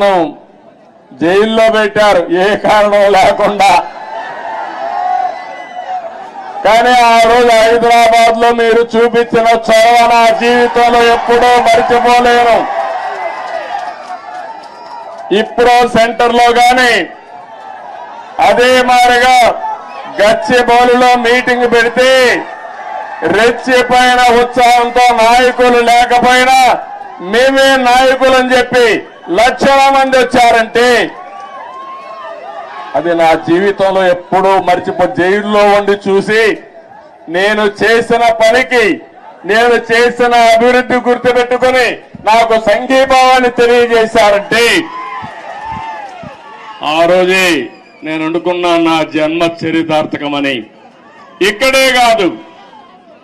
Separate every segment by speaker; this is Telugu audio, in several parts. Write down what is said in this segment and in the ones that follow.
Speaker 1: నన్ను జైల్లో పెట్టారు. ఏ కారణం లేకుండా. కానీ ఆ రోజు హైదరాబాద్లో మీరు చూపించిన చొరవ నా జీవితంలో ఎప్పుడూ మర్చిపోలేను. ఇప్పుడు సెంటర్లో కానీ అదే మాదిరిగా గచ్చిబౌలిలో మీటింగ్ పెడితే రెచ్చిపోయిన ఉత్సాహంతో నాయకులు లేకపోయినా మేమే నాయకులని చెప్పి లక్షల మంది వచ్చారంటే అది నా జీవితంలో ఎప్పుడూ మర్చిపో జైల్లో ఉండి చూసి నేను చేసిన పనికి నేను చేసిన అభివృద్ధి గుర్తుపెట్టుకుని నాకు సంఘీభావాన్ని తెలియజేశారంటే ఆ రోజే నేను అనుకున్నా నా జన్మ చరితార్థకమని. ఇక్కడే కాదు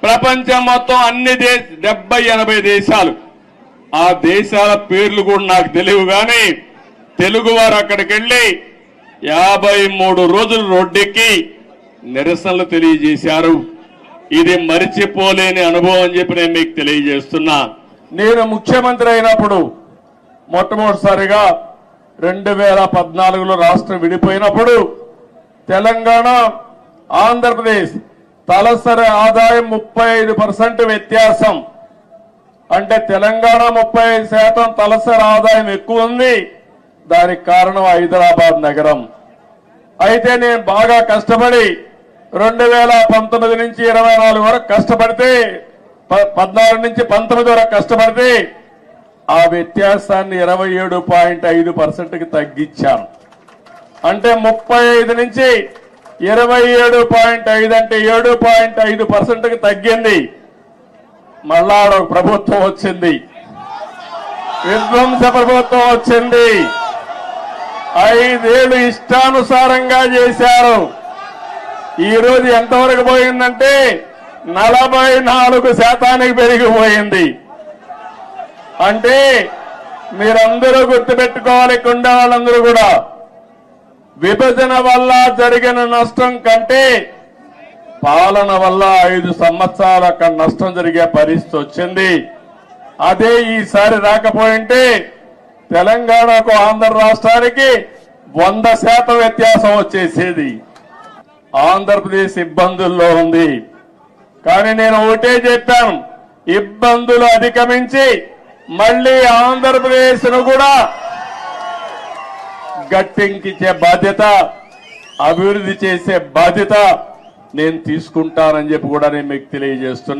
Speaker 1: ప్రపంచం మొత్తం అన్ని దేశ డెబ్బై ఎనభై దేశాలు ఆ దేశాల పేర్లు కూడా నాకు తెలియవు కానీ తెలుగు వారు అక్కడికి వెళ్ళి యాభై మూడు రోజులు రోడ్డెక్కి నిరసనలు తెలియజేశారు. ఇది మరిచిపోలేని అనుభవం అని చెప్పి నేను మీకు తెలియజేస్తున్నా. నేను ముఖ్యమంత్రి అయినప్పుడు మొట్టమొదటిసారిగా రెండు వేల పద్నాలుగులో రాష్ట్రం విడిపోయినప్పుడు తెలంగాణ ఆంధ్రప్రదేశ్ తలసరి ఆదాయం ముప్పై ఐదు పర్సెంట్ వ్యత్యాసం. అంటే తెలంగాణ ముప్పై ఐదు శాతం తలసరి ఆదాయం ఎక్కువ ఉంది. దానికి కారణం హైదరాబాద్ నగరం. అయితే నేను బాగా కష్టపడి రెండు వేల పంతొమ్మిది నుంచి ఇరవై నాలుగు వరకు కష్టపడితే ప- పద్నాలుగు నుంచి పంతొమ్మిది వరకు కష్టపడితే ఆ వ్యత్యాసాన్ని ఇరవై ఏడు పాయింట్ ఐదు పర్సెంట్కి తగ్గించాను. అంటే ముప్పై ఐదు నుంచి ఇరవై ఏడు పాయింట్ ఐదు అంటే ఏడు పాయింట్ ఐదు పర్సెంట్కి తగ్గింది. మళ్ళా ప్రభుత్వం వచ్చింది. విధ్వంస ప్రభుత్వం వచ్చింది. ఐదేళ్ళు ఇష్టానుసారంగా చేశారు. ఈరోజు ఎంతవరకు పోయిందంటే నలభై నాలుగు శాతానికి పెరిగిపోయింది. అంటే మీరందరూ గుర్తుపెట్టుకోవాలి కుండ వాళ్ళందరూ కూడా. విభజన వల్ల జరిగిన నష్టం కంటే పాలన వల్ల ఐదు సంవత్సరాలు అక్కడ నష్టం జరిగే పరిస్థితి వచ్చింది. అదే ఈసారి రాకపోయింటే తెలంగాణకు ఆంధ్ర రాష్ట్రానికి వంద శాతం వ్యత్యాసం వచ్చేసేది. ఆంధ్రప్రదేశ్ ఇబ్బందుల్లో ఉంది. కానీ నేను ఒకటే చెప్పాను ఇబ్బందులు అధిగమించి మళ్ళీ ఆంధ్రప్రదేశ్ను కూడా గట్టెంకించే బాధ్యత అభివృద్ధి చేసే బాధ్యత నేను తీసుకుంటానని చెప్పి కూడా నేను మీకు తెలియజేస్తున్నాను